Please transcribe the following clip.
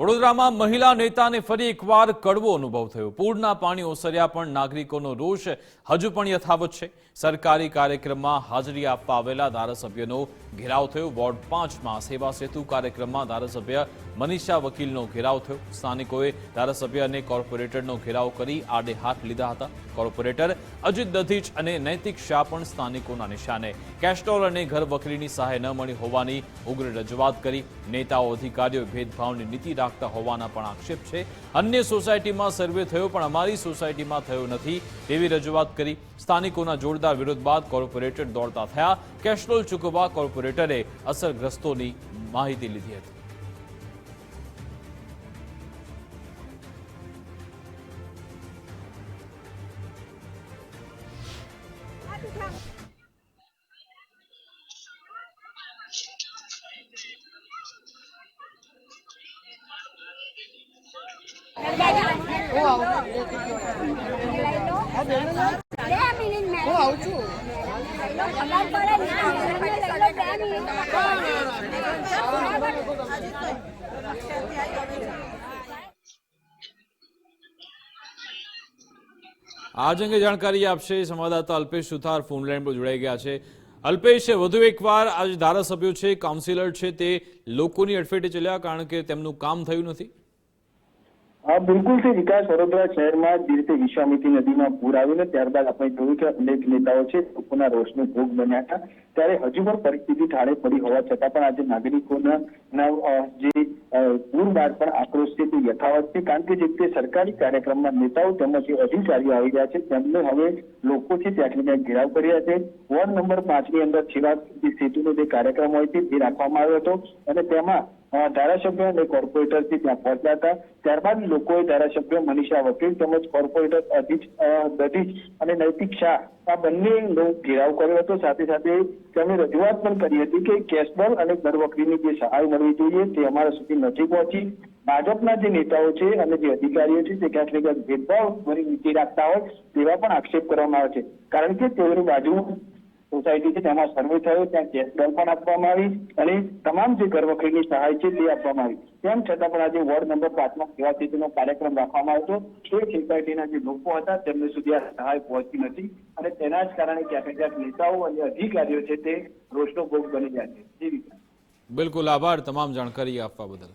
વડોદરામાં મહિલા નેતાને ફરી એકવાર કડવો અનુભવ થયો. પૂરના પાણી ઓસર્યા પણ નાગરિકોનો રોષ હજુ પણ યથાવત છે. સરકારી કાર્યક્રમમાં હાજરી આપવા આવેલા ધારાસભ્યનો ઘેરાવ થયો. વોર્ડ પાંચમાં સેવા સેતુ કાર્યક્રમમાં ધારાસભ્ય મનીષા વકીલનો ઘેરાવ થયો. સ્થાનિકોએ ધારાસભ્ય અને કોર્પોરેટરનો ઘેરાવ કરી આડે હાથ લીધા હતા. કોર્પોરેટર અજીત દધીચ અને નૈતિક શાહ પણ સ્થાનિકોના નિશાને. કેસ્ટોલ અને ઘર વકરીની સહાય ન મળી હોવાની ઉગ્ર રજૂઆત કરી. નેતાઓ અધિકારીઓ ભેદભાવની નીતિ રાખતા હોવાના પણ આક્ષેપ છે. અન્ય સોસાયટીમાં સર્વે થયો પણ અમારી સોસાયટીમાં થયો નથી તેવી રજૂઆત કરી. સ્થાનિકોના જોરદાર વિરોધ બાદ કોર્પોરેટર દોડતા થયા. કેસ્ટ્રોલ ચૂકવવા કોર્પોરેટરે અસરગ્રસ્તોની માહિતી લીધી હતી. છું. આજ અંગે જાણકારી આપશે સંવાદદાતા અલ્પેશ સુથાર ફોન લાઈન પર જોડાઈ ગયા છે. અલ્પેશ, વધુ એકવાર આજ ધારાસભ્યો છે, કાઉન્સિલર છે, તે લોકોની અડફેટે ચલ્યા કારણ કે તેમનું કામ થયું નથી? હા, બિલકુલ છે. વિકાસ વડોદરા શહેરમાં જે રીતે વિશ્વામિત્રી નદીમાં પૂર આવ્યું ને ત્યારબાદ આપણે જોયું કે અનેક નેતાઓ છે, લોકોના રોષનો ભોગ બન્યા હતા. ત્યારે હજુ પણ પરિસ્થિતિ ઠાળે પડી હોવા છતાં પણ આજે નાગરિકોના જે પૂર બાદ પણ આક્રોશ છે તે યથાવત છે. કારણ કે જે રીતે સરકારી કાર્યક્રમમાં નેતાઓ તેમજ જે અધિકારીઓ આવી ગયા છે, તેમને હવે લોકો છે ત્યાંથી ત્યાં ઘેરાવ કર્યા છે. વોર્ડ નંબર પાંચની અંદર છેલ્લા જે સેતુનો જે કાર્યક્રમ હોય છે, તે રાખવામાં આવ્યો હતો. અને તેમાં ધારાસભ્ય અને કોર્પોરેટર છે ત્યાં પહોંચ્યા હતા. ત્યારબાદ લોકોએ ધારાસભ્ય મનીષા વકીલ તેમજ કોર્પોરેટર અધિજ દધીજ અને નૈતિક શાહ આ બંનેનો ઘેરાવ કર્યો હતો. સાથે સાથે તેમણે રજૂઆત પણ કરી હતી કે કેશબોલ અને ઘરવકરીની જે સહાય મળવી જોઈએ તે અમારા સુધી નથી પહોંચી. ભાજપના જે નેતાઓ છે અને જે અધિકારીઓ છે તે ક્યાંક ને ક્યાંક ભેદભાવ ભરી નીતિ રાખતા હોય તેવા પણ આક્ષેપ કરવામાં આવે છે. કારણ કે તેઓની બાજુ સોસાયટી છે, તેમાં સર્વે થયો, ત્યાં કેશ દળ પણ આપવામાં આવી અને તમામ જે ગર્ભખંડની સહાય છે, તે આપવામાં આવી. તેમ છતાં પણ આજે વોર્ડ નંબર પાંચમાં સેવા સેતુનો કાર્યક્રમ રાખવામાં આવ્યો તે સોસાયટીના જે લોકો હતા, તેમને સુધી આ સહાય પહોંચી નથી અને તેના જ કારણે ક્યાંક ક્યાંક નેતાઓ અને અધિકારીઓ છે તે રોષનો ભોગ બની ગયા છે. જી બિલકુલ આભાર તમામ જાણકારી આપવા બદલ.